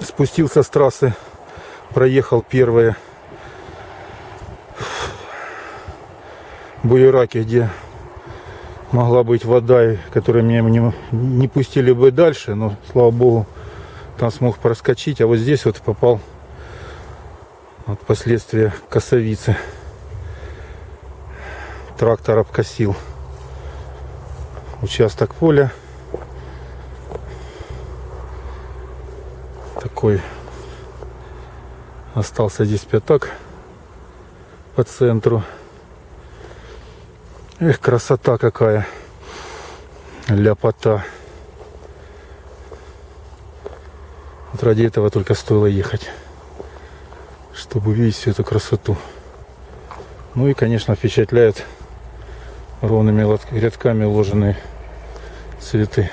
спустился с трассы, проехал первые буераки, где могла быть вода, и которая меня не, не пустили бы дальше, но, слава богу, там смог проскочить. А вот здесь вот попал от последствия косовицы. Трактор обкосил участок поля. Такой остался здесь пятак по центру. Эх, красота какая. Ляпота. Вот ради этого только стоило ехать. Чтобы увидеть всю эту красоту. Ну и, конечно, впечатляет ровными рядками уложенные цветы.